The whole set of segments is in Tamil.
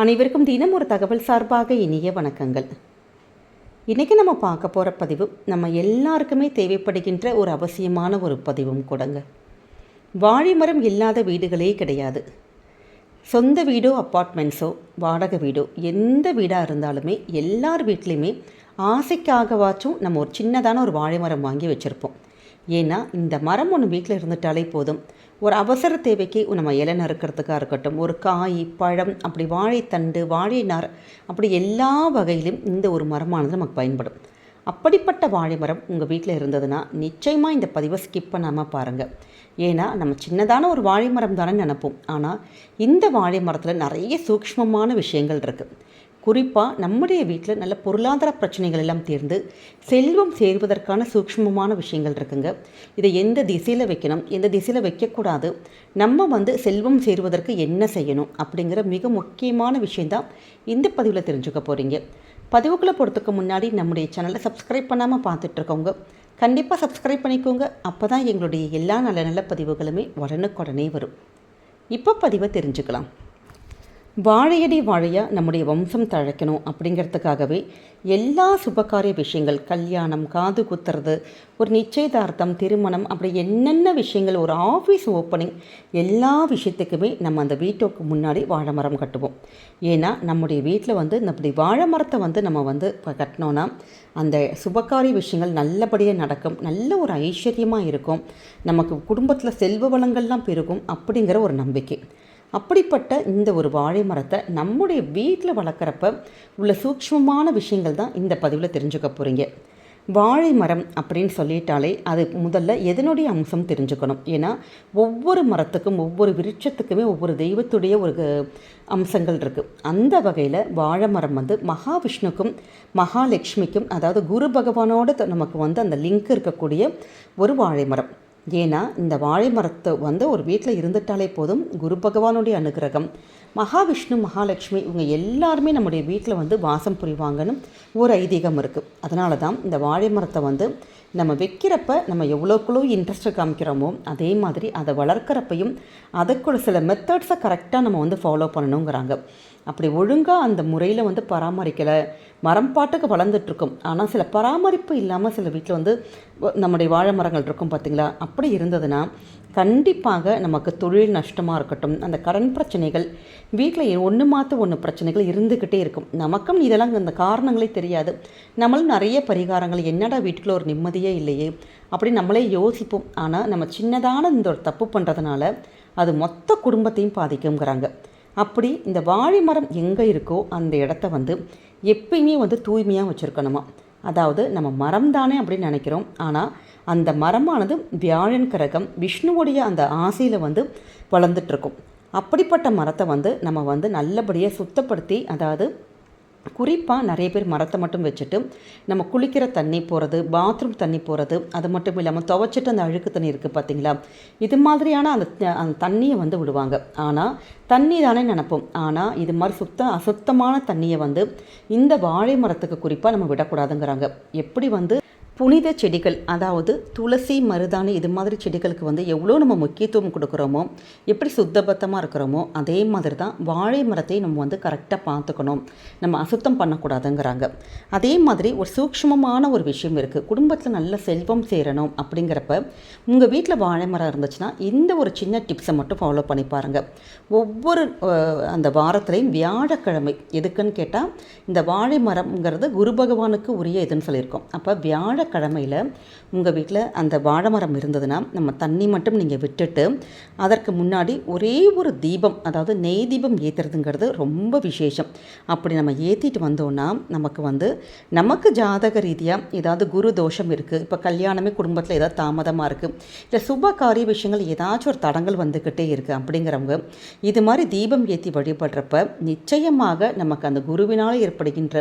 அனைவருக்கும் தினம் ஒரு தகவல் சார்பாக இனிய வணக்கங்கள். இன்றைக்கி நம்ம பார்க்க போகிற பதிவு நம்ம எல்லாருக்குமே தேவைப்படுகின்ற ஒரு அவசியமான ஒரு பதிவும் கூடங்க. வாழைமரம் இல்லாத வீடுகளே கிடையாது. சொந்த வீடோ அப்பார்ட்மெண்ட்ஸோ வாடகை வீடோ எந்த வீடாக இருந்தாலுமே எல்லார் வீட்லேயுமே ஆசைக்காகவாச்சும் நம்ம ஒரு சின்னதான ஒரு வாழை மரம் வாங்கி வச்சுருப்போம். ஏன்னா இந்த மரம் ஒன்று வீட்டில் இருந்துட்டாலே போதும். ஒரு அவசர தேவைக்கு நம்ம இலை நறுக்கிறதுக்காக இருக்கட்டும் ஒரு காய் பழம் அப்படி வாழைத்தண்டு வாழை நார் அப்படி எல்லா வகையிலும் இந்த ஒரு மரமானது நமக்கு பயன்படும். அப்படிப்பட்ட வாழை மரம் உங்கள் வீட்டில் இருந்ததுன்னா நிச்சயமாக இந்த பதிவை ஸ்கிப் பண்ணாமல் பாருங்கள் ஏன்னா நம்ம சின்னதான ஒரு வாழை மரம் தானே நினைப்போம். ஆனால் இந்த வாழை மரத்தில் நிறைய சூக்ஷ்மமான விஷயங்கள் இருக்குது குறிப்பாக நம்முடைய வீட்டில் நல்ல பொருளாதார பிரச்சனைகள் எல்லாம் தீர்ந்து செல்வம் சேர்வதற்கான சூக்ஷ்மமான விஷயங்கள் இருக்குங்க. இதை எந்த திசையில் வைக்கணும்? எந்த திசையில் வைக்கக்கூடாது? நம்ம வந்து செல்வம் சேருவதற்கு என்ன செய்யணும்? அப்படிங்கிற மிக முக்கியமான விஷயந்தான் இந்த பதிவில் தெரிஞ்சுக்க போகிறீங்க பதிவுக்குள்ளே போகிறதுக்கு முன்னாடி நம்முடைய சேனலை சப்ஸ்கிரைப் பண்ணாமல் பார்த்துட்ருக்கோங்க கண்டிப்பாக சப்ஸ்கிரைப் பண்ணிக்கோங்க. அப்போ தான் எங்களுடைய எல்லா நல்ல நல்ல பதிவுகளுமே உடனுக்குடனே வரும். இப்போ பதிவை தெரிஞ்சுக்கலாம். வாழையடி வாழையாக நம்முடைய வம்சம் தழைக்கணும் அப்படிங்கிறதுக்காகவே எல்லா சுபகாரிய விஷயங்கள் கல்யாணம் காது குத்துறது ஒரு நிச்சயதார்த்தம் திருமணம் அப்படி என்னென்ன விஷயங்கள் ஒரு ஆஃபீஸ் ஓப்பனிங் எல்லா விஷயத்துக்குமே நம்ம அந்த வீட்டுக்கு முன்னாடி வாழை மரம் கட்டுவோம். ஏன்னா நம்முடைய வீட்டில் வந்து அப்படி வாழை மரத்தை வந்து நம்ம வந்து இப்போ கட்டினோன்னா அந்த சுபகாரிய விஷயங்கள் நல்லபடியாக நடக்கும் நல்ல ஒரு ஐஸ்வர்யமாக இருக்கும் நமக்கு குடும்பத்தில் செல்வ வளங்கள்லாம் பெருகும் அப்படிங்கிற ஒரு நம்பிக்கை. அப்படிப்பட்ட இந்த ஒரு வாழை மரத்தை நம்முடைய வீட்டில் வளர்க்குறப்ப உள்ள சூக்ஷ்மமான விஷயங்கள் தான் இந்த பதிவில் தெரிஞ்சுக்க போகிறீங்க வாழை மரம் அப்படின்னு சொல்லிட்டாலே அது முதல்ல எதனுடைய அம்சம் தெரிஞ்சுக்கணும்? ஏன்னா ஒவ்வொரு மரத்துக்கும் ஒவ்வொரு விருட்சத்துக்குமே ஒவ்வொரு தெய்வத்துடைய ஒரு அம்சங்கள் இருக்குது அந்த வகையில் வாழை மரம் வந்து மகாவிஷ்ணுக்கும் மகாலட்சுமிக்கும் அதாவது குரு பகவானோட நமக்கு வந்து அந்த லிங்க் இருக்கக்கூடிய ஒரு வாழை மரம். ஏன்னா இந்த வாழை மரத்தை வந்து ஒரு வீட்டில் இருந்துட்டாலே போதும் குரு பகவானுடைய அனுகிரகம். மகாவிஷ்ணு மகாலட்சுமி இவங்க எல்லாருமே நம்முடைய வீட்டில் வந்து வாசம் புரிவாங்கன்னு ஒரு ஐதீகம் இருக்குது அதனால தான் இந்த வாழை மரத்தை வந்து நம்ம வைக்கிறப்ப நம்ம எவ்வளோக்குள்ளோ இன்ட்ரெஸ்ட் காமிக்கிறோமோ அதே மாதிரி அதை வளர்க்குறப்பையும் அதுக்குள்ள சில மெத்தட்ஸை கரெக்டாக நம்ம வந்து ஃபாலோ பண்ணணுங்கிறாங்க. அப்படி ஒழுங்காக அந்த முறையில் வந்து பராமரிக்கலை மரம் பாட்டுக்கு வளர்ந்துட்டுருக்கும். ஆனால் சில பராமரிப்பு இல்லாமல் சில வீட்டில் வந்து நம்முடைய வாழை மரங்கள் இருக்கும் பார்த்திங்களா அப்படி இருந்ததுன்னா கண்டிப்பாக நமக்கு தொழில் நஷ்டமாக இருக்கட்டும் அந்த கடன் பிரச்சனைகள் வீட்டில் ஒன்று மாற்ற ஒன்று பிரச்சனைகள் இருந்துக்கிட்டே இருக்கும். நமக்கும் இதெல்லாம் அந்த காரணங்களே தெரியாது. நம்மளும் நிறைய பரிகாரங்கள் என்னடா வீட்டுக்குள்ள ஒரு நிம்மதியே இல்லையே அப்படி நம்மளே யோசிப்போம். ஆனால் நம்ம சின்னதான இந்த ஒரு தப்பு பண்ணுறதுனால அது மொத்த குடும்பத்தையும் பாதிக்குங்கிறாங்க அப்படி இந்த வாழை மரம் எங்கே இருக்கோ அந்த இடத்த வந்து எப்பயுமே வந்து தூய்மையாக வச்சுருக்கணுமா? அதாவது நம்ம மரம் தானே அப்படின்னு நினைக்கிறோம். ஆனால் அந்த மரமானது வியாழன் கிரகம் விஷ்ணுவோடைய அந்த ஆசையில் வந்து வளர்ந்துட்டுருக்கும் அப்படிப்பட்ட மரத்தை வந்து நம்ம வந்து நல்லபடியாக சுத்தப்படுத்தி அதாவது குறிப்பாக நிறைய பேர் மரத்தை மட்டும் வச்சுட்டு நம்ம குளிக்கிற தண்ணி போகிறது பாத்ரூம் தண்ணி போகிறது அது மட்டும் இல்லாமல் துவைச்சிட்டு அந்த அழுக்கு தண்ணி இருக்குது பார்த்தீங்களா இது மாதிரியான அந்த அந்த தண்ணியை வந்து விடுவாங்க. ஆனால் தண்ணி தானே நினப்போம். ஆனால் இது மாதிரி சுத்த அசுத்தமான தண்ணியை வந்து இந்த வாழை மரத்துக்கு குறிப்பாக நம்ம விடக்கூடாதுங்கிறாங்க. எப்படி வந்து புனித செடிகள் அதாவது துளசி மருதாணி இது மாதிரி செடிகளுக்கு வந்து எவ்வளோ நம்ம முக்கியத்துவம் கொடுக்குறோமோ எப்படி சுத்தபத்தமாக இருக்கிறோமோ அதே மாதிரி தான் வாழை மரத்தையும் நம்ம வந்து கரெக்டாக பார்த்துக்கணும். நம்ம அசுத்தம் பண்ணக்கூடாதுங்கிறாங்க. அதே மாதிரி ஒரு சூக்ஷ்மமான ஒரு விஷயம் இருக்குது குடும்பத்தில் நல்ல செல்வம் சேரணும் அப்படிங்கிறப்ப உங்கள் வீட்டில் வாழை மரம் இருந்துச்சுன்னா இந்த ஒரு சின்ன டிப்ஸை மட்டும் ஃபாலோ பண்ணி பாருங்கள் ஒவ்வொரு அந்த வாரத்துலேயும் வியாழக்கிழமை எதுக்குன்னு கேட்டால் இந்த வாழை மரம்ங்கிறது குரு பகவானுக்கு உரிய இதுன்னு சொல்லியிருக்கோம். அப்போ வியாழ வியாழக்கிழமையில் உங்கள் வீட்டில் அந்த வாழை மரம் இருந்ததுன்னா நம்ம தண்ணி மட்டும் நீங்கள் விட்டுட்டு அதற்கு முன்னாடி ஒரே ஒரு தீபம் அதாவது நெய் தீபம் ஏற்றுறதுங்கிறது ரொம்ப விசேஷம். அப்படி நம்ம ஏற்றிட்டு வந்தோன்னா நமக்கு வந்து நமக்கு ஜாதக ரீதியாக ஏதாவது குரு தோஷம் இருக்குது இப்போ கல்யாணமே குடும்பத்தில் ஏதாவது தாமதமாக இருக்குது இல்லை சுப காரிய விஷயங்கள் ஏதாச்சும் ஒரு தடங்கள் வந்துக்கிட்டே இருக்குது அப்படிங்கிறவங்க இது மாதிரி தீபம் ஏற்றி வழிபடுறப்ப நிச்சயமாக நமக்கு அந்த குருவினால் ஏற்படுகின்ற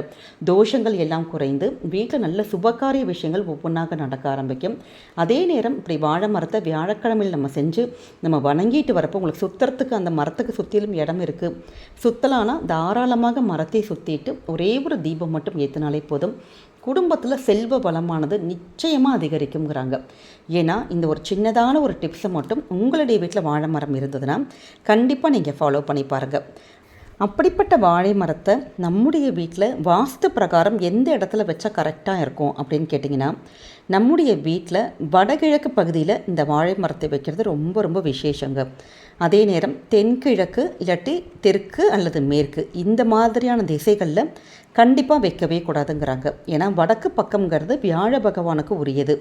தோஷங்கள் எல்லாம் குறைந்து வீட்டில் நல்ல சுபகாரிய விஷயங்கள் ஒவ்வொன்றாக நடக்க ஆரம்பிக்கும். அதே நேரம் இப்படி வாழை மரத்தை வியாழக்கிழமையில் நம்ம செஞ்சு நம்ம வணங்கிட்டு வரப்போ உங்களுக்கு சுத்தறதுக்கு அந்த மரத்துக்கு சுற்றிலும் இடம் இருக்குது சுற்றலானா தாராளமாக மரத்தை சுற்றிட்டு ஒரே ஒரு தீபம் மட்டும் ஏற்றினாலே போதும். குடும்பத்தில் செல்வ வளமானது நிச்சயமாக அதிகரிக்குங்கிறாங்க ஏன்னா இந்த ஒரு சின்னதான ஒரு டிப்ஸை மட்டும் உங்களுடைய வீட்டில் வாழை மரம் இருந்ததுன்னா கண்டிப்பாக நீங்கள் ஃபாலோ பண்ணி பாருங்கள் அப்படிப்பட்ட வாழை மரத்தை நம்முடைய வீட்டில் வாஸ்து பிரகாரம் எந்த இடத்துல வச்சா கரெக்டாக இருக்கும் அப்படின்னு கேட்டிங்கன்னா நம்முடைய வீட்டில் வடகிழக்கு பகுதியில் இந்த வாழை மரத்தை வைக்கிறது ரொம்ப ரொம்ப விசேஷங்க. அதே நேரம் தென்கிழக்கு இல்லாட்டி தெற்கு அல்லது மேற்கு இந்த மாதிரியான திசைகளில் கண்டிப்பாக வைக்கவே கூடாதுங்கிறாங்க. ஏன்னா வடக்கு பக்கம்ங்கிறது வியாழ பகவானுக்கு உரியது.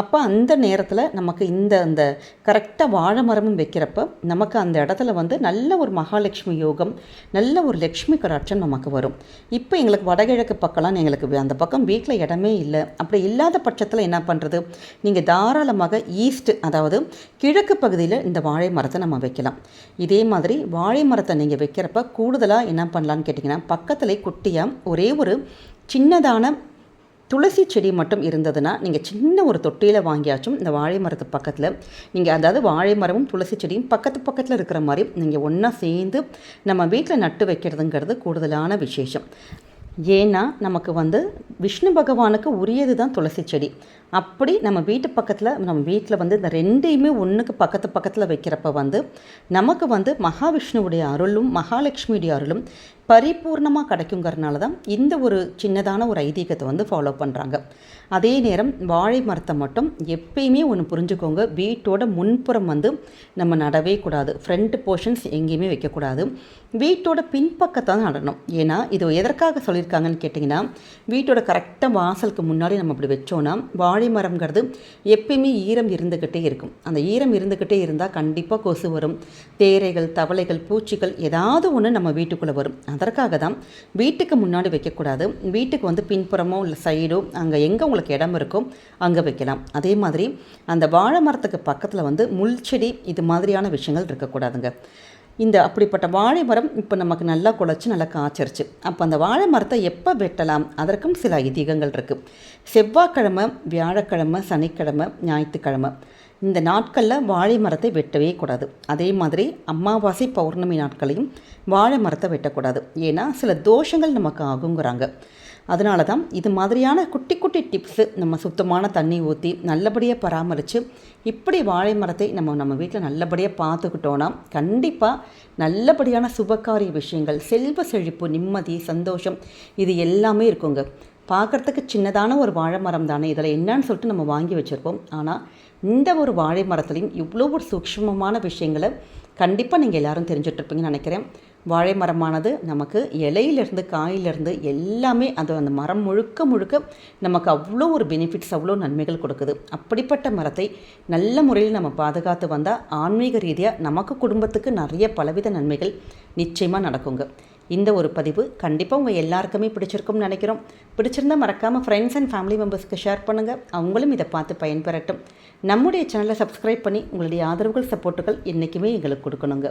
அப்போ அந்த நேரத்தில் நமக்கு இந்த அந்த கரெக்டாக வாழை மரமும் வைக்கிறப்ப நமக்கு அந்த இடத்துல வந்து நல்ல ஒரு மகாலட்சுமி யோகம் நல்ல ஒரு லக்ஷ்மி கடாட்சம் நமக்கு வரும். இப்போ எங்களுக்கு வடகிழக்கு பக்கம்லாம் எங்களுக்கு அந்த பக்கம் வீட்டில் இடமே இல்லை. அப்படி இல்லாத பட்சத்தில் என்ன பண்ணுறது நீங்கள் தாராளமாக ஈஸ்ட் அதாவது கிழக்கு பகுதியில் இந்த வாழை மரத்தை நம்ம வைக்கலாம். இதே மாதிரி வாழை மரத்தை நீங்கள் வைக்கிறப்ப கூடுதலாக என்ன பண்ணலான்னு கேட்டிங்கன்னா பக்கத்துலேயே குட்டியாக ஒரே ஒரு சின்னதான துளசி செடி மட்டும் இருந்ததுன்னா நீங்கள் சின்ன ஒரு தொட்டியில் வாங்கியாச்சும் இந்த வாழை மரத்து பக்கத்தில் நீங்கள் அதாவது வாழை மரமும் துளசி செடியும் பக்கத்து பக்கத்தில் இருக்கிற மாதிரி நீங்கள் ஒன்றா சேர்ந்து நம்ம வீட்டில் நட்டு வைக்கிறதுங்கிறது கூடுதலான விசேஷம். ஏன்னா நமக்கு வந்து விஷ்ணு பகவானுக்கு உரியது தான் துளசி செடி. அப்படி நம்ம வீட்டு பக்கத்தில் நம்ம வீட்டில் வந்து இந்த ரெண்டையுமே ஒன்றுக்கு பக்கத்து பக்கத்தில் வைக்கிறப்ப வந்து நமக்கு வந்து மகாவிஷ்ணுவுடைய அருளும் மகாலட்சுமியுடைய அருளும் பரிபூர்ணமாக கிடைக்குங்கிறனால தான் இந்த ஒரு சின்னதான ஒரு ஐதீகத்தை வந்து ஃபாலோ பண்ணுறாங்க அதே நேரம் வாழை மரத்தை மட்டும் எப்பயுமே ஒன்று புரிஞ்சுக்கோங்க. வீட்டோட முன்புறம் வந்து நம்ம நடவே கூடாது. ஃப்ரண்ட் போர்ஷன்ஸ் எங்கேயுமே வைக்கக்கூடாது. வீட்டோட பின்பக்கத்தை தான் நடணும். ஏன்னா இது எதற்காக சொல்லியிருக்காங்கன்னு கேட்டிங்கன்னா வீட்டோட கரெக்டாக வாசலுக்கு முன்னாடி நம்ம அப்படி வச்சோன்னா வாழை மரம்ங்கிறது எப்பயுமே ஈரம் இருந்துக்கிட்டே இருக்கும். அந்த ஈரம் இருந்துக்கிட்டே இருந்தால் கண்டிப்பாக கொசு வரும். தேரைகள் தவளைகள் பூச்சிகள் ஏதாவது ஒன்று நம்ம வீட்டுக்குள்ளே வரும். அதற்காக தான் வீட்டுக்கு முன்னாடி வைக்கக்கூடாது. வீட்டுக்கு வந்து பின்புறமோ இல்லை சைடோ அங்கே எங்கே உங்களுக்கு இடம் இருக்கோ அங்கே வைக்கலாம். அதே மாதிரி அந்த வாழை மரத்துக்கு பக்கத்தில் வந்து முள் செடி இது மாதிரியான விஷயங்கள் இருக்கக்கூடாதுங்க. இந்த அப்படிப்பட்ட வாழை மரம் இப்போ நமக்கு நல்லா குழச்சி நல்லா காய்ச்சிருச்சு. அப்போ அந்த வாழை மரத்தை எப்போ வெட்டலாம்? அதற்கும் சில ஐதீகங்கள் இருக்குது செவ்வாய்க்கிழமை வியாழக்கிழமை சனிக்கிழமை ஞாயிற்றுக்கிழமை. இந்த நாட்களில் வாழை மரத்தை வெட்டவே கூடாது. அதே மாதிரி அமாவாசை பௌர்ணமி நாட்களையும் வாழை மரத்தை வெட்டக்கூடாது. ஏன்னா சில தோஷங்கள் நமக்கு ஆகுங்கிறாங்க. அதனால தான் இது மாதிரியான குட்டி குட்டி டிப்ஸு நம்ம சுத்தமான தண்ணி ஊற்றி நல்லபடியாக பராமரித்து இப்படி வாழை மரத்தை நம்ம நம்ம வீட்டில் நல்லபடியாக பார்த்துக்கிட்டோன்னா கண்டிப்பாக நல்லபடியான சுபகாரிய விஷயங்கள் செல்வ செழிப்பு நிம்மதி சந்தோஷம் இது எல்லாமே இருக்குங்க. பார்க்குறதுக்கு சின்னதான ஒரு வாழை மரம் தானே இதில் என்னன்னு சொல்லிட்டு நம்ம வாங்கி வச்சுருப்போம். ஆனால் இந்த ஒரு வாழை மரத்துலேயும் இவ்வளோ ஒரு சூக்ஷ்மமான விஷயங்களை கண்டிப்பாக நீங்கள் எல்லோரும் தெரிஞ்சிட்ருப்பீங்கன்னு நினைக்கிறேன். வாழை மரமானது நமக்கு இலையிலேருந்து காயிலிருந்து எல்லாமே அது அந்த மரம் முழுக்க முழுக்க நமக்கு அவ்வளோ ஒரு பெனிஃபிட்ஸ் அவ்வளோ நன்மைகள் கொடுக்குது. அப்படிப்பட்ட மரத்தை நல்ல முறையில் நம்ம பாதுகாத்து வந்தால் ஆன்மீக ரீதியாக நமக்கு குடும்பத்துக்கு நிறைய பலவித நன்மைகள் நிச்சயமாக நடக்குங்க. இந்த ஒரு பதிவு கண்டிப்பாக உங்கள் எல்லாருக்குமே பிடிச்சிருக்கும்னு நினைக்கிறோம். பிடிச்சிருந்தால் மறக்காமல் ஃப்ரெண்ட்ஸ் அண்ட் ஃபேமிலி மெம்பர்ஸ்க்கு ஷேர் பண்ணுங்கள் அவங்களும் இதை பார்த்து பயன்பெறட்டும். நம்முடைய சேனலை சப்ஸ்கிரைப் பண்ணி உங்களுடைய ஆதரவுகள் சப்போர்ட்டுகள் என்றைக்குமே எங்களுக்கு கொடுக்கணுங்க.